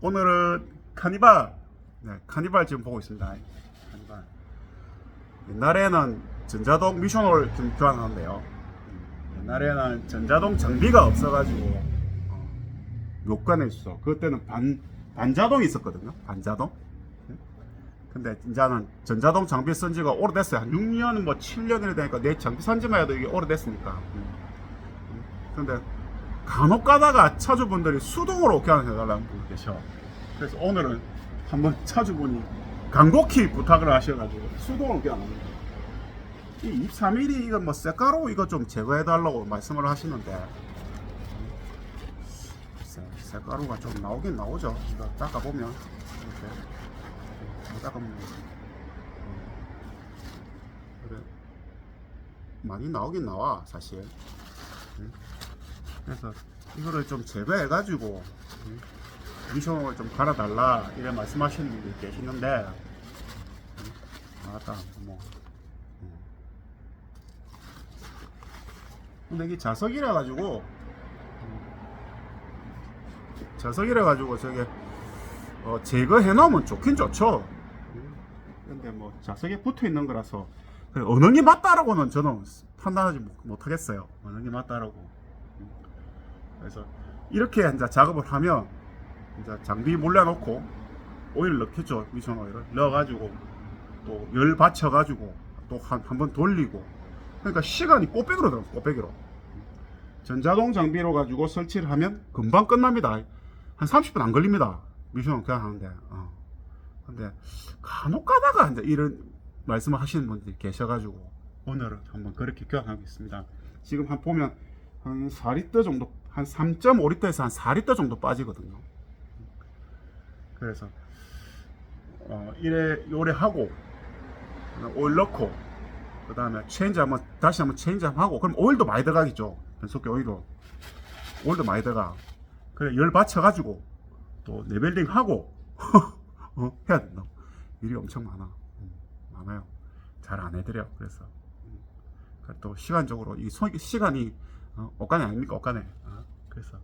오늘은 카니발, 네, 카니발 지금 보고 있습니다. 카니발. 옛날에는 전자동 미션을 좀 교환하는데요. 음, 옛날에는 전자동 장비가 없어가지고 어, 요관에 있어. 그때는 반 반자동이 있었거든요. 반자동. 음. 근데 이제는 전자동 장비 쓴 지가 오래됐어요. 한 6년, 뭐 7년이 되니까 내 장비 산 지만 해도 이게 오래됐으니까. 음. 음. 근데 간혹 가다가 차주분들이 수동으로 교환해달라는 분 계셔. 그래서 오늘은 한번 차주분이 간곡히 부탁을 하셔가지고 수동으로 교환합니다. 이 23mm 이거 뭐 쇳가루 이거 좀 제거해달라고 말씀을 하시는데 쇳가루가 좀 나오긴 나오죠. 이거 닦아보면 이렇게 못 닦으면 어, 그래 많이 나오긴 나와 사실. 음. 그래서 이거를 좀 제거해가지고 음, 미션을 좀 갈아달라 이래 말씀하시는 분들이 계시는데 음, 아따 뭐 음. 근데 이게 자석이라 가지고 음, 자석이라 가지고 저게 어, 제거해 놓으면 좋긴 좋죠 음, 근데 뭐 자석에 붙어 있는 거라서 그 어느 게 맞다라고는 저는 판단하지 못- 못하겠어요 어느 게 맞다라고 음. 그래서 이렇게 이제 작업을 하면 이제 장비 몰려놓고 오일 넣겠죠. 미션 오일을. 넣어가지고 또 열 받쳐가지고 또 한 한 번 돌리고. 그러니까 시간이 꽃배기로 들어 꽃배기로. 전자동 장비로 가지고 설치를 하면 금방 끝납니다. 한 30분 안 걸립니다. 미션 그냥 하는데. 어. 근데 간혹 가다가 이제 이런 말씀을 하시는 분들이 계셔가지고 오늘은 한번 그렇게 교환하겠습니다. 지금 한 보면 한 4리터 정도 한 3.5리터에서 한 4리터 정도 빠지거든요. 그래서 어, 이래 요래 하고 오일 넣고 그 다음에 체인지 한번 다시 한번 체인지 한번 하고 그럼 오일도 많이 들어가겠죠. 변속기 오일도 오일도 많이 들어가. 그래 열 받쳐 가지고 또 레벨링 하고 어, 해야 된다. 일이 엄청 많아. 음, 많아요. 잘 안 해드려 그래서. 음, 그래 또 시간적으로 이 소, 시간이 어, 옷간에 아닙니까 옷간에 어, 그래서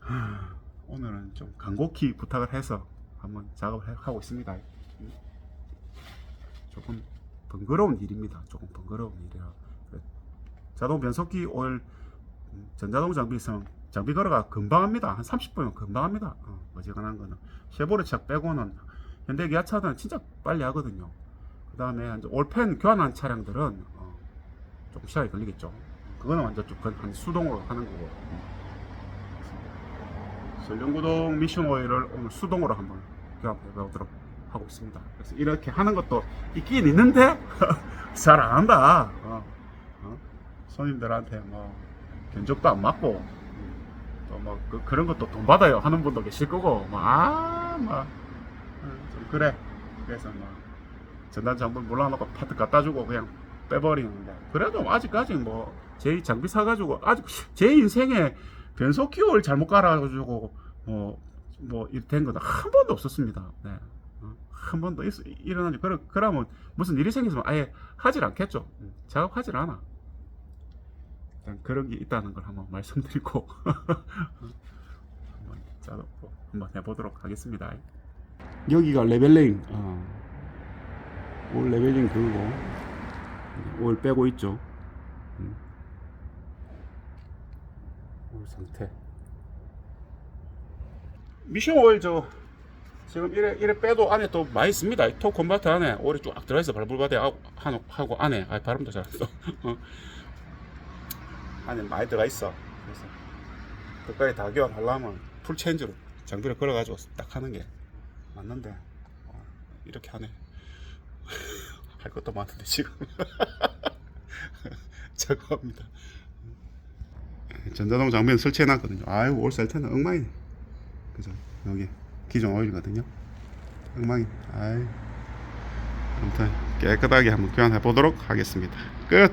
하, 오늘은 좀 간곡히 부탁을 해서 한번 작업을 해- 하고 있습니다. 음. 조금 번거로운 일입니다. 조금 번거로운 일이라 그래, 자동 변속기 오일 음, 전자동 장비 있으면 장비 걸어가 금방 합니다. 한 30분이면 금방 합니다. 어, 어지간한 거는 쉐보레 차 빼고는 현대 기아차들은 진짜 빨리 하거든요. 그 다음에 올펜 교환한 차량들은 어, 조금 시간이 걸리겠죠. 그거는 완전 좀 건- 한 수동으로 하는 거고. 전륜구동 미션 오일을 오늘 수동으로 한번 교환해 보도록 하고 있습니다. 그래서 이렇게 하는 것도 있긴 있는데 잘 안 한다. 어, 어? 손님들한테 뭐 견적도 안 맞고 또뭐 그, 그런 것도 돈 받아요 하는 분도 계실 거고 뭐아막 좀 그래. 그래서 뭐 전단 장비 몰라놓고 파트 갖다 주고 그냥 빼버리는데 그래도 아직까지 뭐 제 장비 사가지고 아직 제 인생에 변속기 오일 잘못 갈아가지고 뭐뭐 이렇게 된 거는 한 번도 없었습니다. 네. 어, 한 번도 있, 일어나지 그러, 그러면 무슨 일이 생기면 아예 하질 않겠죠. 음, 작업하질 않아. 일단 그런 게 있다는 걸 한번 말씀드리고 한번 작업 한번 해보도록 하겠습니다. 여기가 레벨링 어. 올 레벨링 그거 올 빼고 있죠. 음. 올 상태. 미션 오일 저 지금 이래 이래 빼도 안에 또 많이 있습니다. 이톱 콤바트 안에 오일이 쫙 들어있어 발불바대 하고, 하고 안에 아 발음도 잘안 써. 어. 안에 많이 들어가 있어. 그래서 끝까지 다 교환하려면 풀 체인지로 장비를 걸어가지고 딱 하는 게 맞는데 어, 이렇게 하네. 할 것도 많은데 지금 작업합니다. 전자동 장비는 설치해 놨거든요. 아유 올 셀테는 엉망이네. 그죠? 여기 기존 오일이거든요. 엉망이. 아이. 아무튼 깨끗하게 한번 교환해 보도록 하겠습니다. 끝.